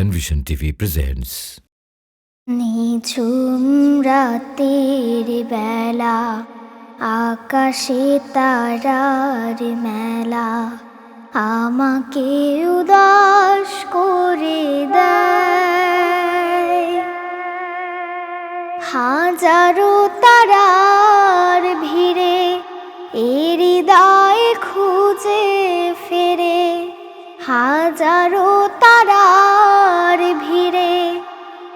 Panvision TV presents নিঝুম রাতের বেলা, আকাশে তারার মেলা। আমাকে উদাস করে দেয়। হাজারো তারার ভিড়ে এর হৃদয় খুঁজে ফেরে। হাজারো ভিড়ে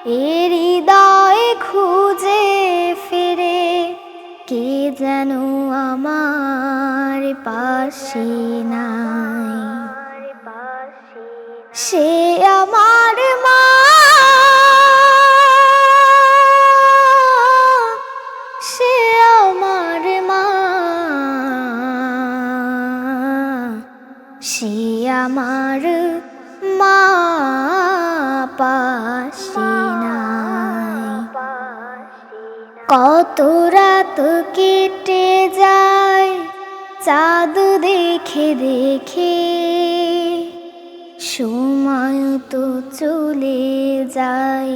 এর হৃদয় খুঁজে ফিরে কে যেন আমার পাশে নাই? কত রাত কেটে যায়, চাঁদ দেখে দেখে। সময় তো চলে যায়,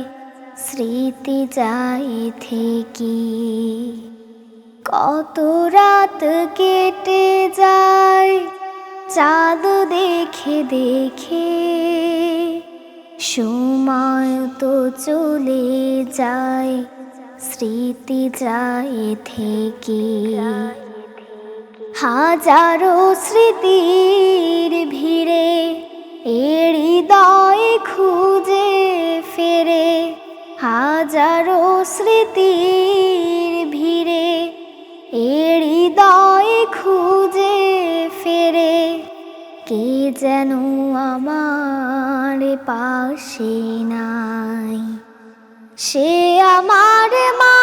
স্মৃতি যায় থেকে। কত রাত কেটে যায়, চাঁদ দেখে দেখে। সময় তো চলে যায় স্মৃতি যায় থেকে। হাজারো স্মৃতির ভিড়ে এড়ি দয় খুঁজে ফেরে। হাজারো স্মৃতির ভিড়ে এড়ি দয় খুঁজে ফেরে। কে যেন আমার পাশে নাই। সে আমার মা।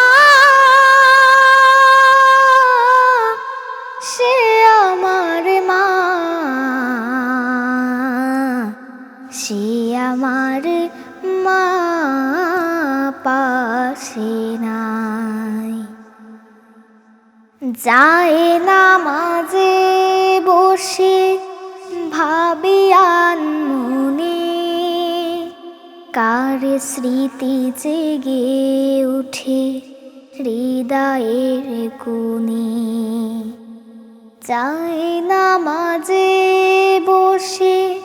সে আমার মা। সে আমার মা পাশে নাই। যায় না মাঝে বসে ভাবিয়ান মনে কার স্মৃতি জেগে উঠে? হৃদয়ের কোণে। যায় না মাঝে বসে,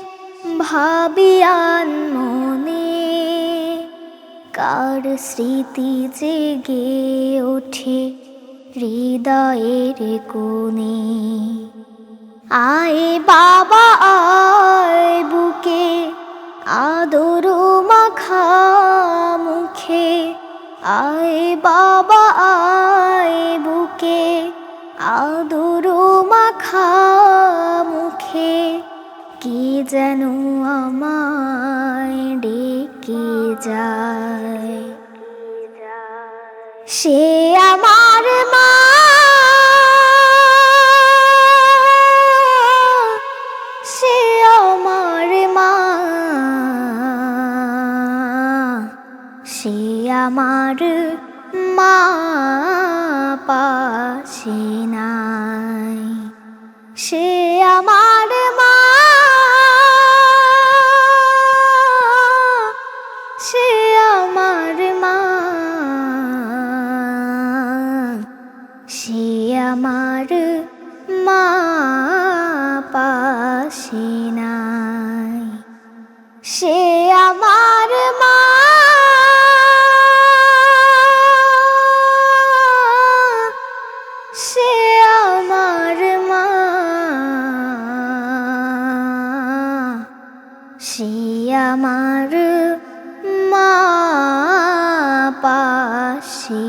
ভাবিয়ান মনে। কার স্মৃতি জেগে ওঠে হৃদয়ের কোণে। আয় বাবা আদর মাখা মুখে, কি যেন আমায় ডেকে যায়। সে আমার মা, সে আমার মা, সে আমার মা পাশে নাই। সে আমার মা। সে আমার মা। সে আমার মা পাশে নাই। সে সে আমার মা পাশে